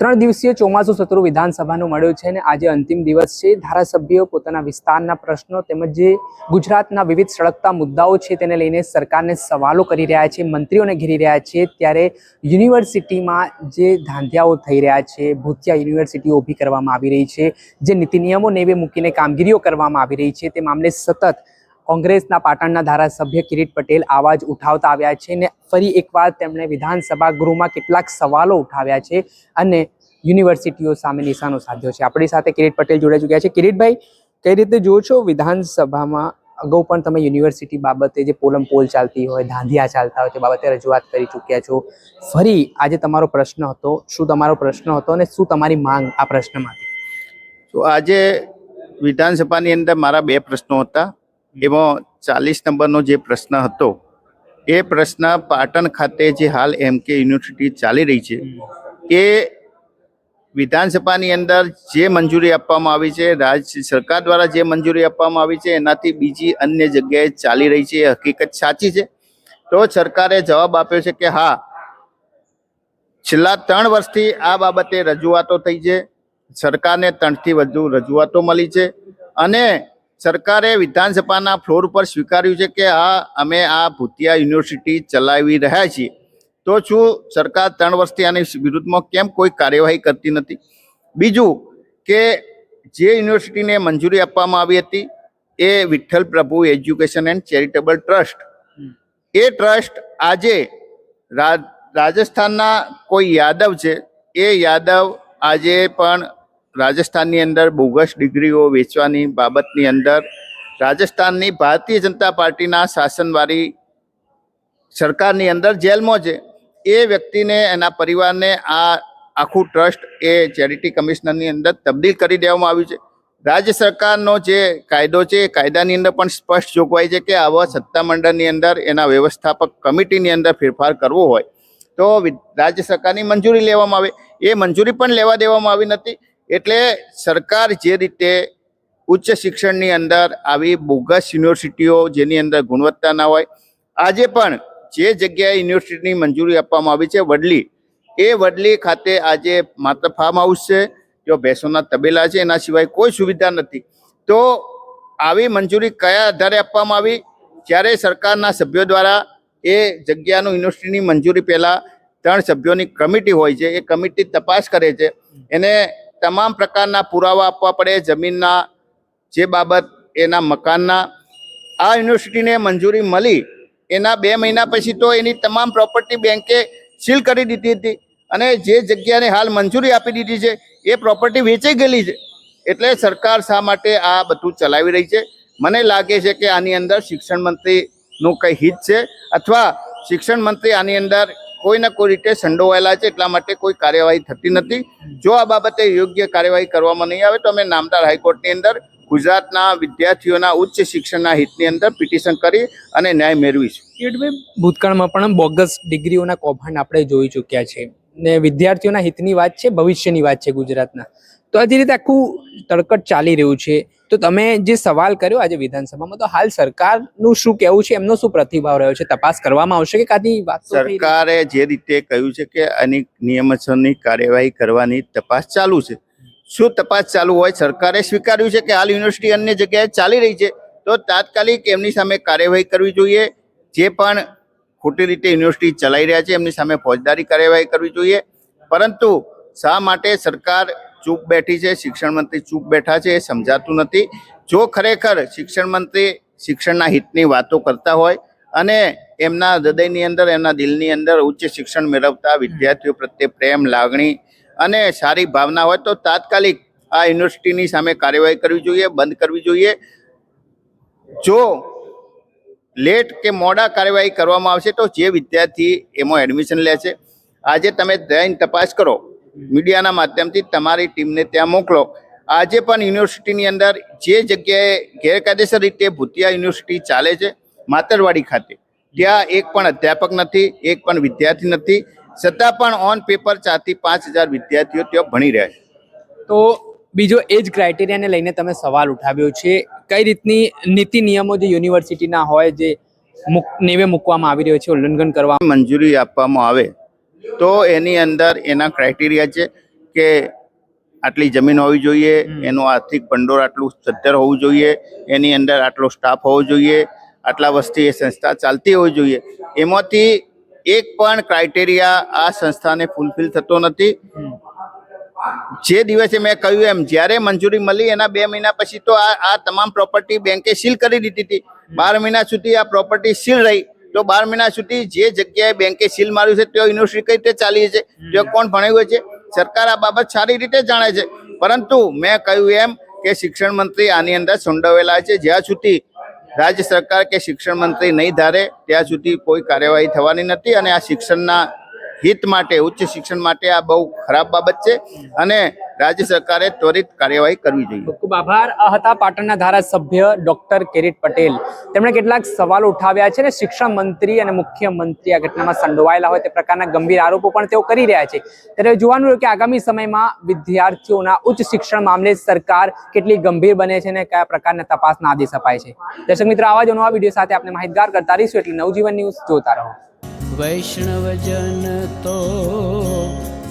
ત્રણ દિવસીય ચોમાસું સત્ર વિધાનસભાનું મળ્યું છે અને આજે અંતિમ દિવસ છે. ધારાસભ્યો પોતાના વિસ્તારના પ્રશ્નો તેમજ જે ગુજરાતના વિવિધ સળગતા મુદ્દાઓ છે તેને લઈને સરકારને સવાલો કરી રહ્યા છે, મંત્રીઓને ઘેરી રહ્યા છે. ત્યારે યુનિવર્સિટીમાં જે ધાંધિયાઓ થઈ રહ્યા છે, ભૂતિયા યુનિવર્સિટીઓ ઊભી કરવામાં આવી રહી છે. જે નીતિ નિયમો નેવે મૂકીને કામગીરીઓ કરવામાં આવી રહી છે. તે મામલે સતત કોંગ્રેસના પાટણના ધારાસભ્ય કિરીટ પટેલ આવાજ ઉઠાવતા આવ્યા છે ને ફરી એકવાર તેમણે વિધાનસભા ગૃહમાં કેટલાક સવાલો ઉઠાવ્યા છે અને યુનિવર્સિટીઓ સામે નિશાનો સાધ્યો છે. આપણી સાથે કિરીટ પટેલ જોડાઈ ચૂક્યા છે. કિરીટભાઈ, કઈ રીતે જુઓ છો વિધાનસભામાં? અગાઉ પણ તમે યુનિવર્સિટી બાબતે જે પોલમ પોલ ચાલતી હોય, ધાંધિયા ચાલતા હોય તે બાબતે રજૂઆત કરી ચૂક્યા છો. ફરી આજે તમારો પ્રશ્ન હતો, શું તમારો પ્રશ્ન હતો અને શું તમારી માંગ આ પ્રશ્નમાંથી? તો આજે વિધાનસભાની અંદર મારા બે પ્રશ્નો હતા. એમાં ચાલીસ નંબરનો જે પ્રશ્ન હતો, એ પ્રશ્ન પાટણ ખાતે જે હાલ એમ કે યુનિવર્સિટી ચાલી રહી છે, એ વિધાનસભાની અંદર જે મંજૂરી આપવામાં આવી છે રાજ્ય સરકાર દ્વારા જે મંજૂરી આપવામાં આવી છે, એનાથી બીજી અન્ય જગ્યાએ ચાલી રહી છે, એ હકીકત સાચી છે? તો સરકારે જવાબ આપ્યો છે કે હા, છેલ્લા ત્રણ વર્ષથી આ બાબતે રજૂઆતો થઈ છે, સરકારને ત્રણથી વધુ રજૂઆતો મળી છે અને સરકારે વિધાનસભાના ફ્લોર પર સ્વીકાર્યું છે કે આ અમે આ ભૂતિયા યુનિવર્સિટી ચલાવી રહ્યા છીએ. તો શું સરકાર ત્રણ વર્ષથી આની વિરુદ્ધમાં કેમ કોઈ કાર્યવાહી કરતી નથી? બીજું કે જે યુનિવર્સિટીને મંજૂરી આપવામાં આવી હતી એ Vitthal Prabhu education and charitable trust. A trust આજે રાજસ્થાનના કોઈ યાદવ છે એ યાદવ આજે પણ રાજસ્થાનની અંદર બોગસ ડિગ્રીઓ વેચવાની બાબતની અંદર રાજસ્થાનની ભારતીય જનતા પાર્ટીના શાસનવાળી સરકારની અંદર જેલમાં છે. એ વ્યક્તિને, એના પરિવારને આ આખું ટ્રસ્ટ એ ચેરિટી કમિશનરની અંદર તબદીલ કરી દેવામાં આવ્યું છે. રાજ્ય સરકારનો જે કાયદો છે, એ કાયદાની અંદર પણ સ્પષ્ટ જોગવાઈ છે કે આવા સત્તામંડળની અંદર એના વ્યવસ્થાપક કમિટીની અંદર ફેરફાર કરવો હોય તો રાજ્ય સરકારની મંજૂરી લેવામાં આવે. એ મંજૂરી પણ લેવા દેવામાં આવી નથી. એટલે સરકાર જે રીતે ઉચ્ચ શિક્ષણની અંદર આવી બોગસ યુનિવર્સિટીઓ જેની અંદર ગુણવત્તા ના હોય, આજે પણ જે જગ્યાએ યુનિવર્સિટીની મંજૂરી આપવામાં આવી છે, વડલી, એ વડલી ખાતે આજે માત્ર ફાર્મ હાઉસ છે, જો ભેંસોના તબેલા છે, એના સિવાય કોઈ સુવિધા નથી. તો આવી મંજૂરી કયા આધારે આપવામાં આવી? જ્યારે સરકારના સભ્યો દ્વારા એ જગ્યાનું યુનિવર્સિટીની મંજૂરી પહેલાં ત્રણ સભ્યોની કમિટી હોય છે, એ કમિટી તપાસ કરે છે. એને તમામ પ્રકારના પુરાવા આપવા પડે જમીનના જે બાબત, એના મકાનના. આ યુનિવર્સિટીને મંજૂરી મળી. એના બે મહિના પછી તો એની તમામ પ્રોપર્ટી બેંકે સીલ કરી દીધી હતી. અને જે જગ્યાને હાલ મંજૂરી આપી દીધી છે, એ પ્રોપર્ટી વેચાઈ ગયેલી છે. એટલે સરકાર શા માટે આ બધું ચલાવી રહી છે? મને લાગે છે કે આની અંદર શિક્ષણ મંત્રીનું કંઈ હિત છે, અથવા શિક્ષણ મંત્રી આની અંદર કોઈ ને કોઈ રીતે સંડોવાયેલા છે એટલા માટે કોઈ કાર્યવાહી થતી નથી. જો આ બાબતે યોગ્ય કાર્યવાહી કરવામાં નહીં આવે તો અમે નામદાર હાઈકોર્ટની અંદર ગુજરાતના વિદ્યાર્થીઓના ઉચ્ચ શિક્ષણના હિતની અંદર પિટિશન કરી અને ન્યાય મેળવીશું. ભૂતકાળમાં પણ બોગસ ડિગ્રીઓના કૌભાંડ આપણે જોઈ ચૂક્યા છે. ને વિદ્યાર્થીઓના હિતની વાત છે, ભવિષ્યની વાત છે ગુજરાતના. તો આ રીતે આખું તડકટ ચાલી રહ્યું છે, તો તમે જે સવાલ કર્યો આજે વિધાનસભામાં, તો હાલ સરકારનું શું કહેવું છે? એમનો શું પ્રતિભાવ રહ્યો છે? તપાસ કરવામાં આવશે કે કાદી વાત? સરકારે જે રીતે કહ્યું છે કે આની નિયમસરની કાર્યવાહી કરવાની તપાસ ચાલુ છે. શું તપાસ ચાલુ હોય? સરકારે સ્વીકાર્યું છે કે હાલ યુનિવર્સિટી અન્ય જગ્યાએ ચાલી રહી છે. તો તાત્કાલિક એમની સામે કાર્યવાહી કરવી જોઈએ. જે પણ ખોટી રીતે યુનિવર્સિટી ચલાવી રહ્યા છે, એમની સામે ફોજદારી કાર્યવાહી કરવી જોઈએ. પરંતુ શા માટે સરકાર ચૂપ બેઠી છે, શિક્ષણ મંત્રી ચૂપ બેઠા છે, એ સમજાતું નથી. જો ખરેખર શિક્ષણ મંત્રી શિક્ષણના હિતની વાતો કરતા હોય અને એમના હૃદયની અંદર, એમના દિલની અંદર ઉચ્ચ શિક્ષણ મેળવતા વિદ્યાર્થીઓ પ્રત્યે પ્રેમ, લાગણી અને સારી ભાવના હોય તો તાત્કાલિક આ યુનિવર્સિટીની સામે કાર્યવાહી કરવી જોઈએ, બંધ કરવી જોઈએ. જો લેટ કે મોડા કાર્યવાહી કરવામાં આવશે તો જે વિદ્યાર્થી એમાં એડમિશન લે છે આજે તમે જઈને તપાસ કરો. મીડિયાના માધ્યમથી તમારી ટીમને ત્યાં મોકલો. આજે પણ યુનિવર્સિટીની અંદર જે જગ્યાએ ગેરકાયદેસર રીતે ભૂતિયા યુનિવર્સિટી ચાલે છે માતરવાડી ખાતે ત્યાં એક પણ અધ્યાપક નથી એક પણ વિદ્યાર્થી નથી. છતાં પણ ઓન પેપર ચારથી પાંચ હજાર વિદ્યાર્થીઓ ત્યાં ભણી રહ્યા છે. તો બીજો એ જ ક્રાઇટેરિયાને લઈને તમે સવાલ ઉઠાવ્યો છે કઈ રીતની નીતિ નિયમો જે યુનિવર્સિટીના હોય જે નેવે મૂકવામાં આવી રહ્યો છે ઉલ્લંઘન કરવા મંજૂરી આપવામાં આવે. તો એની અંદર એના ક્રાઇટેરિયા છે કે આટલી જમીન હોવી જોઈએ. એનું આર્થિક ભંડોળ આટલું સદ્ધર હોવું જોઈએ એની અંદર આટલો સ્ટાફ હોવો જોઈએ આટલા વસ્તી એ સંસ્થા ચાલતી હોવી જોઈએ. એમાંથી એક પણ ક્રાઇટેરિયા આ સંસ્થાને ફૂલફિલ થતો નથી. જે દિવસે મેં કહ્યું એમ જ્યારે મંજૂરી મળી એના બે મહિના પછી તો આ આ તમામ પ્રોપર્ટી બેંકે સીલ કરી દીધી હતી. બાર મહિના સુધી આ પ્રોપર્ટી સીલ રહી. તો બાર મહિના સુધી જે જગ્યાએ બેંકે સીલ માર્યું છે ત્યાં યુનિવર્સિટી કઈ રીતે ચાલી છે ત્યાં કોણ ભણાવ્યું હોય છે સરકાર આ બાબત સારી રીતે જાણે છે. પરંતુ મેં કહ્યું એમ કે શિક્ષણ મંત્રી આની અંદર સંડોવેલા છે. જ્યાં સુધી રાજ્ય સરકાર કે શિક્ષણ મંત્રી નહીં ધારે ત્યાં સુધી કોઈ કાર્યવાહી થવાની નથી અને આ શિક્ષણના હિત માટે ઉચ્ચ શિક્ષણ માટે આ બહુ ખરાબ બાબત છે. અને રાજ્ય સરકારે ત્વરિત કાર્યવાહી કરવી જોઈએ. ખૂબ આભાર. આ હતા પાટણના ધારાસભ્ય ડોક્ટર કિરીટ પટેલ. તેમણે કેટલાક સવાલો ઉઠાવ્યા છે અને શિક્ષણ મંત્રી અને મુખ્યમંત્રી આ ઘટનામાં સંડોવાયેલા હોય તે પ્રકારના ગંભીર આરોપો પણ તેઓ કરી રહ્યા છે. ત્યારે જોવાનું રહ્યું કે આગામી સમયમાં વિદ્યાર્થીઓના ઉચ્ચ શિક્ષણ મામલે સરકાર કેટલી ગંભીર બને છે અને કયા પ્રકારના તપાસના આદેશ અપાય છે. દર્શક મિત્રો આવા જ નવા વીડિયો સાથે આપણે માહિતગાર કરતા રહીશું. એટલે નવજીવન ન્યૂઝ જોતા રહો. વૈષ્ણવજન તો